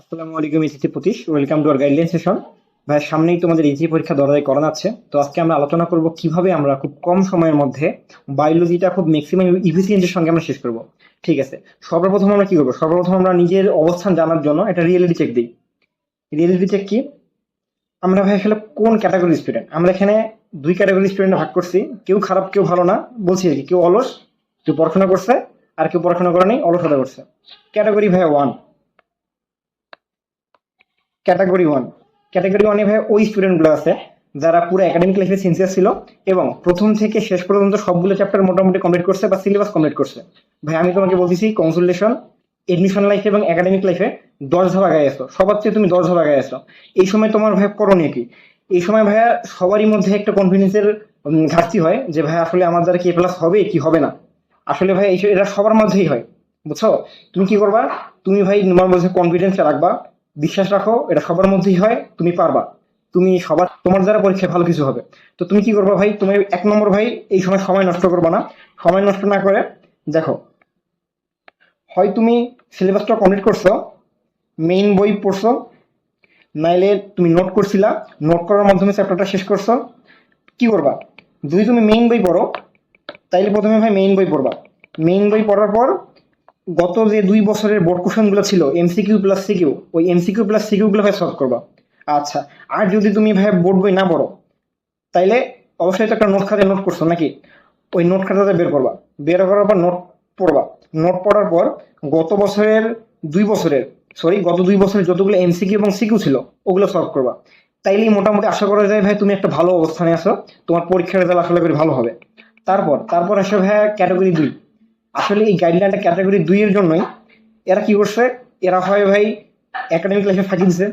আসসালামু আলাইকুম ইসিসি পঁচিশ welcome to our guideline session ভাই, সামনেই তোমাদের ইজি পরীক্ষা দরজায় করানো আছে। তো আজকে আমরা আলোচনা করব কীভাবে আমরা খুব কম সময়ের মধ্যে বায়োলজিটা খুব ম্যাক্সিমাম ইফিসিয়েন্সির সঙ্গে আমরা শেষ করব। ঠিক আছে? সর্বপ্রথম আমরা কি করব? সর্বপ্রথম আমরা নিজের অবস্থান জানার জন্য একটা রিয়েলিটি চেক দিই। রিয়েলিটি চেক কি? আমরা ভাই আসলে কোন ক্যাটাগরি স্টুডেন্ট আমরা এখানে দুই ক্যাটাগরি স্টুডেন্ট ভাগ করছি। কেউ খারাপ, কেউ ভালো না। বলছি আর কি, কেউ অলস, কেউ পড়াশোনা করছে, আর কেউ পড়াশোনা করে নেই অলসতা করছে। ক্যাটাগরি ভাই ওয়ান ক্যাটাগরি ওয়ান। ক্যাটাগরি ওয়ানে ভাই ওই স্টুডেন্টগুলো আছে, যারা পুরো একাডেমিক লাইফে সিনসিয়ার ছিল এবং প্রথম থেকে শেষ পর্যন্ত সবগুলো চ্যাপ্টার মোটামুটি কমপ্লিট করছে বা সিলেবাস কমপ্লিট করছে। ভাই, আমি তোমাকে বলতেছি কনসুলেশন এডমিশন লাইফে এবং একাডেমিক লাইফে দশ ধাপ আগায় আসো। সবার চেয়ে তুমি দশ ধাপ আগায় আসো। এই সময় তোমার ভাই করণীয় কি? এই সময় ভাইয়া সবারই মধ্যে একটা কনফিডেন্সের ঘাটতি হয় যে ভাই আসলে আমার দ্বারা কি প্লাস হবে, কি হবে না। আসলে ভাই এটা সবার মধ্যেই হয়, বুঝছ? তুমি কি করবা? তুমি ভাই তোমার মধ্যে কনফিডেন্সটা রাখবা বিশ্বাস রাখো, এটা সবার মধ্যেই হয়, তুমি পারবা। তুমি সবার, তোমার দ্বারা পরীক্ষায় ভালো কিছু হবে। তো তুমি কি করবা ভাই? তুমি এক নম্বর ভাই, এই সময় সময় নষ্ট করবা না। সময় নষ্ট না করে, দেখো, হয় তুমি সিলেবাসটা কমপ্লিট করছ মেইন বই পড়ছো, নাইলে তুমি নোট করছিলা নোট করার মাধ্যমে চ্যাপ্টারটা শেষ করছ, কি করবা? যদি তুমি মেইন বই পড়ো, তাইলে প্রথমে ভাই মেইন বই পড়বা। মেইন বই পড়ার পর গত যে দুই বছরের বোর্ড কোশ্চেনগুলো ছিল এমসিকিউ প্লাস সিকিউ ওই এমসিকিউ প্লাস সিকিউগুলো ভাই সলভ করবা। আচ্ছা আর যদি তুমি ভাই বোর্ড বই না পড়ো, তাইলে অবশ্যই তো একটা নোট খাতে নোট করছ নাকি? ওই নোট খাতাতে বের করবা। বের করার পর নোট পড়বা। নোট পড়ার পর গত বছরের দুই বছরের সরি গত দুই বছরের যতগুলো এমসিকিউ এবং সিকিউ ছিল, ওগুলো সলভ করবা। তাইলেই মোটামুটি আশা করা যায় ভাই তুমি একটা ভালো অবস্থানে আসো তোমার পরীক্ষার রেজাল্ট আসলে করি ভালো হবে। তারপর তারপর আসে ভাই ক্যাটাগরি দুই। আসলে এই গাইডলাইনটা ক্যাটাগরি দুই এর জন্যই। এরা কি করছে? এরা হয় ভাই একাডেমিক লাইফে ফাঁকি দিছে।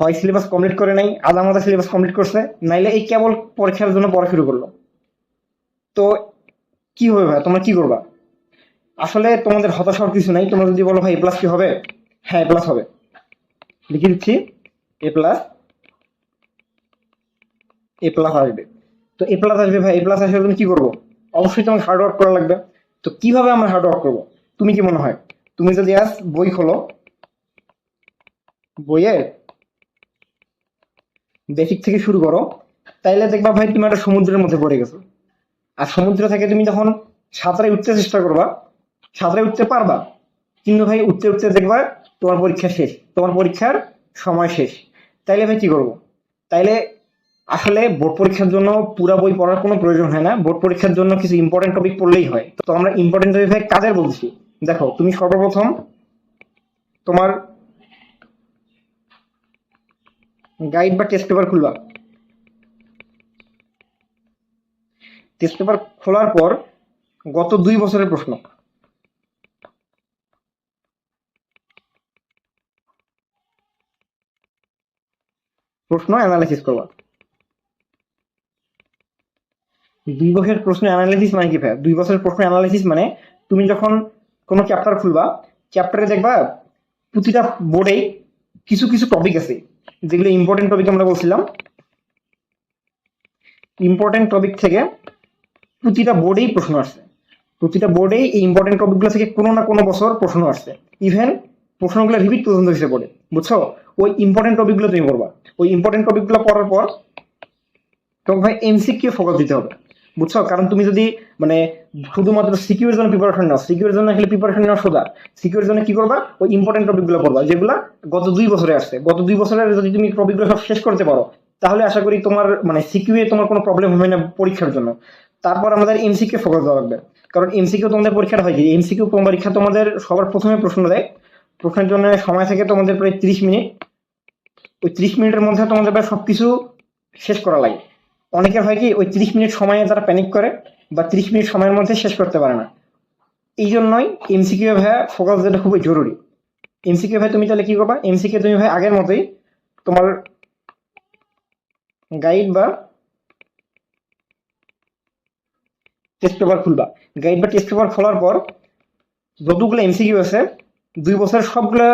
হয় সিলেবাস কমপ্লিট করে নাই আধা মাথা সিলেবাস কমপ্লিট করছে, নাইলে এই কেবল পরীক্ষার জন্য পড়া শুরু করল। তো কি হবে ভাই? তোমরা কি করবা? আসলে তোমাদের হতাশ হওয়ার কিছু নাই। তোমরা যদি বলো ভাই এ প্লাস কি হবে? হ্যাঁ এ প্লাস হবে। লিখে দিচ্ছি। এ প্লাস এ প্লাস আসবে। তো এ প্লাস আসবে ভাই। এ প্লাস আসলে তুমি কি করব? অবশ্যই তোমাকে হার্ড ওয়ার্ক করা লাগবে। তো কীভাবে আমরা হার্ড ওয়ার্ক করব? তুমি কি মনে হয়? তুমি যদি আজ বই খোলো বইয়ে বেসিক থেকে শুরু করো, তাইলে দেখবা ভাই তুমি একটা সমুদ্রের মধ্যে পড়ে গেছো। আর সমুদ্র থেকে তুমি যখন সাঁতারে উঠতে চেষ্টা করবা, সাঁতারে উঠতে পারবা, কিন্তু ভাই উঠতে উঠতে দেখবা তোমার পরীক্ষা শেষ, তোমার পরীক্ষার সময় শেষ। তাইলে ভাই কি করব? তাইলে আসলে বোর্ড পরীক্ষার জন্য পুরা বই পড়ার কোনো প্রয়োজন হয় না। বোর্ড পরীক্ষার জন্য কিছু ইম্পর্টেন্ট টপিক পড়লেই হয়। তো আমরা ইম্পর্টেন্ট টপিক কাজের বলছি। দেখো, তুমি সর্বপ্রথম তোমার গাইড বা টেস্ট পেপার খুলবা। টেস্ট পেপার খোলার পর গত দুই বছরের প্রশ্ন। প্রশ্ন অ্যানালাইসিস করবা। দুই বছরের প্রশ্ন অ্যানালাইসিস মানে কি ভাই? দুই বছরের প্রশ্ন অ্যানালাইসিস মানে তুমি যখন কোনো চ্যাপ্টার খুলবা চ্যাপ্টারে দেখবা প্রতিটা বোর্ডেই কিছু কিছু টপিক আছে। যেগুলো ইম্পর্টেন্ট টপিক আমরা বলছিলাম। ইম্পর্টেন্ট টপিক থেকে প্রতিটা বোর্ডেই প্রশ্ন আসছে। প্রতিটা বোর্ডেই এই ইম্পর্টেন্ট টপিকগুলো থেকে কোনো না কোনো বছর প্রশ্ন আসছে। ইভেন প্রশ্নগুলো রিপিট পর্যন্ত হিসেবে পড়ে বুঝছ? ওই ইম্পর্টেন্ট টপিকগুলো তুমি পড়বা। ওই ইম্পর্টেন্ট টপিকগুলো পড়ার পর তোমাকে ভাই এমসিকিউ ফোকাস দিতে হবে। বুঝছ? কারণ তুমি যদি মানে শুধুমাত্র সিকিউর জন্য প্রিপারেশন নাও সিকিউর জন্য আসলে প্রিপারেশন নেওয়া সোজা। সিকিউর জন্য কি করবা? ওই ইম্পর্টেন্ট টপিকগুলো পড়বা যেগুলো গত দুই বছরে আসছে। গত দুই বছরের যদি তুমি টপিকগুলো সব শেষ করতে পারো, তাহলে আশা করি তোমার মানে সিকিউয়ে তোমার কোনো প্রবলেম হবে না পরীক্ষার জন্য। তারপর আমাদের এমসিকিউ ফোকাস দেওয়া লাগবে। কারণ এমসিকিউ তোমাদের পরীক্ষাটা হয় কি? এমসিকিউ পরীক্ষা তোমাদের সবার প্রথমে প্রশ্ন দেয়। প্রশ্নের জন্য সময় থাকে তোমাদের প্রায় ত্রিশ মিনিট। ওই ত্রিশ মিনিটের মধ্যে তোমাদের প্রায় সবকিছু শেষ করা লাগে। অনেকের হয় কি, ওই ত্রিশ মিনিট সময়ে তারা প্যানিক করে বা ত্রিশ মিনিট সময়ের মধ্যে শেষ করতে পারে না। এই জন্যই এমসিকিউ ভাইয়া ফোকাস দেওয়াটা খুবই জরুরি। এমসিকিউ ভাই তুমি তাহলে কি করবা? এমসিকিউ তুমি ভাই আগের মতোই তোমার গাইড বা টেস্ট পেপার খুলবা। গাইড বা টেস্ট পেপার খোলার পর যতগুলো এমসিকিউ আছে, দুই বছরের সবগুলা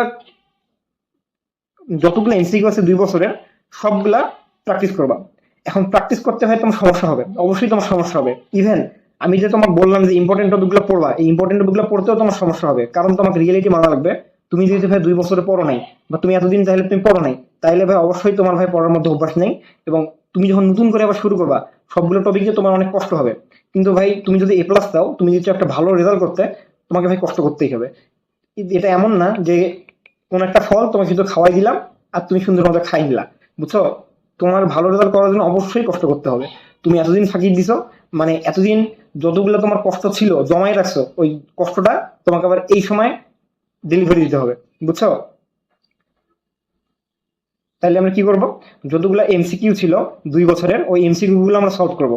যতগুলো এমসিকিউ আছে দুই বছরের, সবগুলা প্র্যাকটিস করবা। এখন প্র্যাকটিস করতে হয় তোমার সমস্যা হবে, অবশ্যই তোমার সমস্যা হবে। ইভেন আমি যে তোমাকে বললাম যে ইম্পর্টেন্ট টপিকগুলো পড়বা, এই ইম্পর্টেন্ট টপিকগুলো পড়তেও তোমার সমস্যা হবে। কারণ তোমাকে রিয়েলিটি মানা লাগবে। তুমি যদি ভাই দুই বছরে পড়ো নাই, বা তুমি এতদিন চাইলে তুমি পড়ো নাই, তাইলে ভাই অবশ্যই তোমার ভাই পড়ার মধ্যে অভ্যাস নেই এবং তুমি যখন নতুন করে আবার শুরু করবা, সবগুলো টপিকে তোমার অনেক কষ্ট হবে। কিন্তু ভাই তুমি যদি এ প্লাস দাও, তুমি যদি একটা ভালো রেজাল্ট করতে, তোমাকে ভাই কষ্ট করতেই হবে। এটা এমন না যে কোন একটা ফল তোমাকে শুধু খাওয়াই দিলাম, আর তুমি সুন্দর মতো খাই দিলা বুঝছ? তোমার ভালো রেজাল্ট করার জন্য অবশ্যই কষ্ট করতে হবে। তুমি এতদিন ফাঁকি দিছো মানে এতদিন যতগুলো তোমার কষ্ট ছিল, জমাই রাখছো, ওই কষ্টটা তোমাকে আবার এই সময় ডেলিভারি দিতে হবে, বুঝছ? তাহলে আমরা কি করব? যতগুলো এমসিকিউ ছিল, দুই বছরের, ওই এমসিকিউ গুলো আমরা সলভ করব।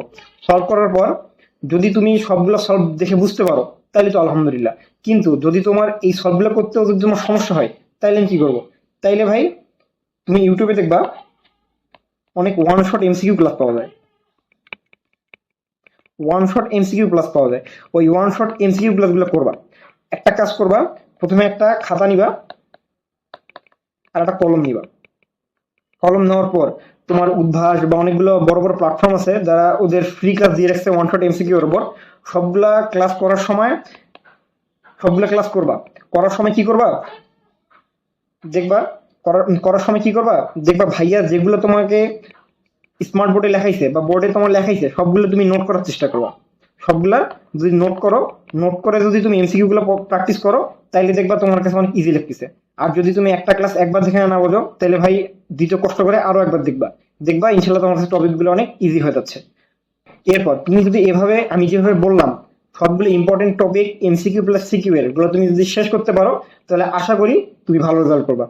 সলভ করার পর যদি তুমি সবগুলো সলভ দেখে বুঝতে পারো, তাহলে তো আলহামদুলিল্লাহ। কিন্তু যদি তোমার এই সলভগুলো করতেও যদি তোমার সমস্যা হয়, তাহলে আমি কি করব? তাইলে ভাই, তুমি ইউটিউবে দেখবা অনেক ওয়ান শট এমসিকিউ ক্লাস পাওয়া যায়। ওয়ান শট এমসিকিউ ক্লাস পাওয়া যায়। ওই ওয়ান শট এমসিকিউ ক্লাসগুলো করবা। একটা কাজ করবা, প্রথমে একটা খাতা নিবা, আর একটা কলম নিবা। কলম নেওয়ার পর তোমার উদ্ভাস বা অনেকগুলো বড় বড় প্ল্যাটফর্ম আছে, যারা ওদের ফ্রি ক্লাস দিয়ে রাখছে ওয়ান শট এমসিকিউর উপর, সবগুলা ক্লাস করার সময়, সবগুলা ক্লাস করবা। করার সময় কি করবা? দেখবা করার করার সময় কি করবা? দেখবা ভাইয়া যেগুলো তোমাকে স্মার্ট বোর্ডে লেখাইছে বা বোর্ডে তোমার লেখাইছে, সবগুলো তুমি নোট করার চেষ্টা করবা। সবগুলা যদি নোট করো নোট করে যদি তুমি এমসিকিউ গুলো প্র্যাকটিস করো, তাইলে দেখবা তোমার কাছে অনেক ইজি লাগতেছে। আর যদি তুমি একটা ক্লাস একবার দেখে না বোঝো তাহলে ভাই দ্বিতীয় কষ্ট করে আরও একবার দেখবা। দেখবা ইনশাল্লাহ তোমার কাছে টপিকগুলো অনেক ইজি হয়ে যাচ্ছে। এরপর তুমি যদি এভাবে, আমি যেভাবে বললাম, সবগুলো important topic MCQ plus CQ এরগুলো তুমি যদি শেষ করতে পারো, তাহলে আশা করি তুমি ভালো রেজাল্ট করবা।